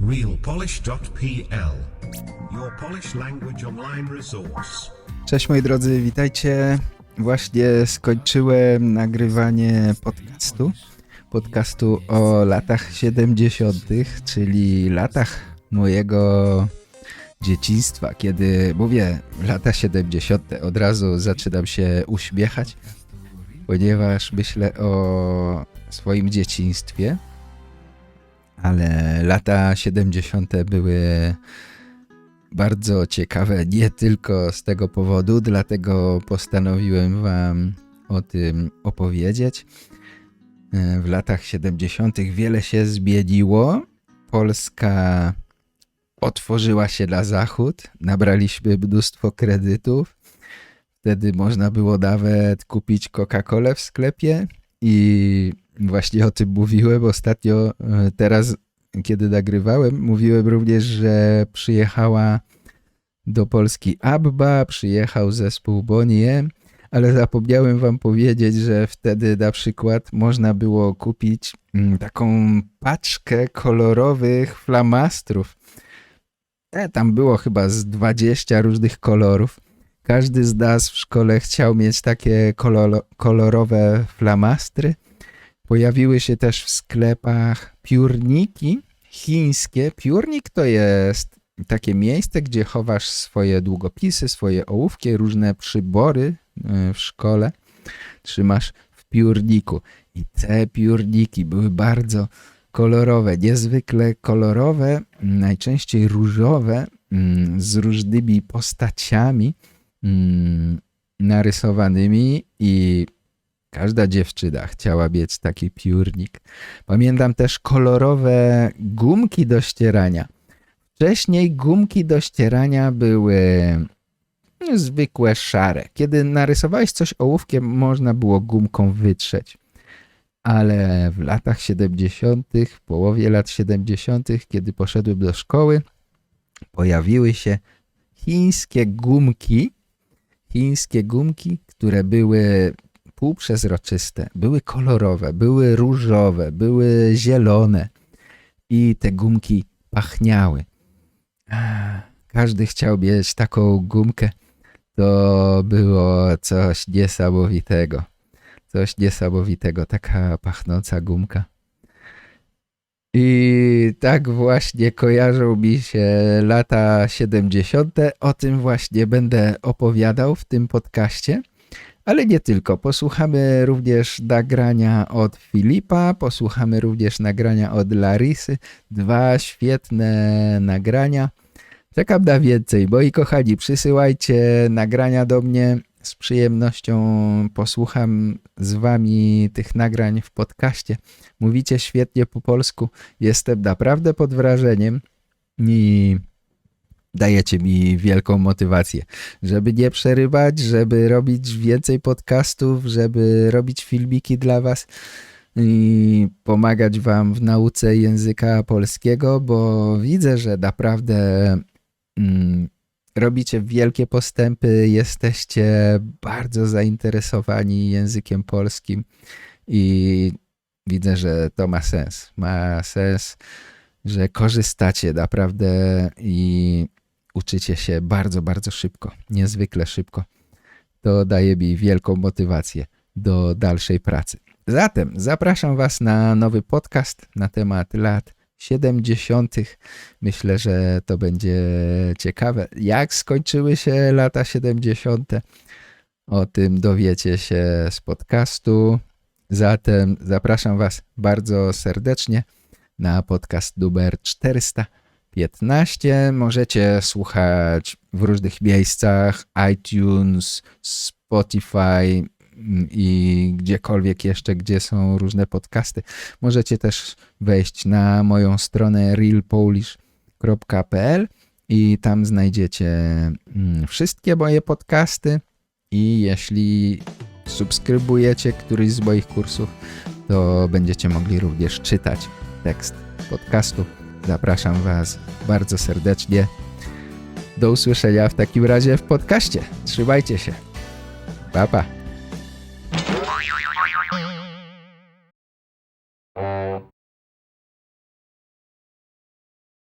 realpolish.pl Your Polish language online resource. Cześć moi drodzy, witajcie. Właśnie skończyłem nagrywanie podcastu. Podcastu o latach 70., czyli latach mojego dzieciństwa. Kiedy mówię lata 70., od razu zaczynam się uśmiechać, ponieważ myślę o swoim dzieciństwie. Ale lata 70. były bardzo ciekawe nie tylko z tego powodu, dlatego postanowiłem Wam o tym opowiedzieć. E, W latach 70. wiele się zmieniło. Polska otworzyła się na zachód, nabraliśmy mnóstwo kredytów. Wtedy można było nawet kupić Coca-Colę w sklepie i właśnie o tym mówiłem ostatnio, e, teraz kiedy nagrywałem, mówiłem również, że przyjechała do Polski Abba, przyjechał zespół Bonnie, ale zapomniałem wam powiedzieć, że wtedy na przykład można było kupić mm, taką paczkę kolorowych flamastrów. E, tam było chyba z 20 różnych kolorów. Każdy z nas w szkole chciał mieć takie koloro- kolorowe flamastry. Pojawiły się też w sklepach piórniki chińskie. Piórnik to jest takie miejsce, gdzie chowasz swoje długopisy, swoje ołówki, różne przybory y, w szkole. Trzymasz w piórniku. I te piórniki były bardzo kolorowe, niezwykle kolorowe, najczęściej różowe, mm, z różnymi postaciami mm, narysowanymi i Każda dziewczyna chciała mieć taki piórnik. Pamiętam też kolorowe gumki do ścierania. Wcześniej gumki do ścierania były zwykłe szare. Kiedy narysowałeś coś ołówkiem, można było gumką wytrzeć. Ale w latach 70., w połowie lat 70., kiedy poszedłem do szkoły, pojawiły się chińskie gumki, chińskie gumki, które były półprzezroczyste, były kolorowe, były różowe, były zielone i te gumki pachniały. Każdy chciał mieć taką gumkę. To było coś niesamowitego. Coś niesamowitego, taka pachnąca gumka. I tak właśnie kojarzą mi się lata 70. O tym właśnie będę opowiadał w tym podcaście. Ale nie tylko. Posłuchamy również nagrania od Filipa, posłuchamy również nagrania od Larysy. Dwa świetne nagrania. Czekam na więcej. Moi kochani, przysyłajcie nagrania do mnie. Z przyjemnością posłucham z wami tych nagrań w podcaście. Mówicie świetnie po polsku. Jestem naprawdę pod wrażeniem i dajecie mi wielką motywację, żeby nie przerywać, żeby robić więcej podcastów, żeby robić filmiki dla was i pomagać wam w nauce języka polskiego, bo widzę, że naprawdę mm, robicie wielkie postępy, jesteście bardzo zainteresowani językiem polskim i widzę, że to ma sens. Ma sens, że korzystacie naprawdę i uczycie się bardzo, bardzo szybko, niezwykle szybko. To daje mi wielką motywację do dalszej pracy. Zatem zapraszam Was na nowy podcast na temat lat 70. Myślę, że to będzie ciekawe. Jak skończyły się lata 70. O tym dowiecie się z podcastu. Zatem zapraszam Was bardzo serdecznie na podcast numer 415. Możecie słuchać w różnych miejscach, iTunes, Spotify mm, i gdziekolwiek jeszcze, gdzie są różne podcasty. Możecie też wejść na moją stronę realpolish.pl i tam znajdziecie mm, wszystkie moje podcasty i jeśli subskrybujecie któryś z moich kursów, to będziecie mogli również czytać tekst podcastu. Zapraszam Was bardzo serdecznie. Do usłyszenia w takim razie w podcaście. Trzymajcie się. Pa, pa.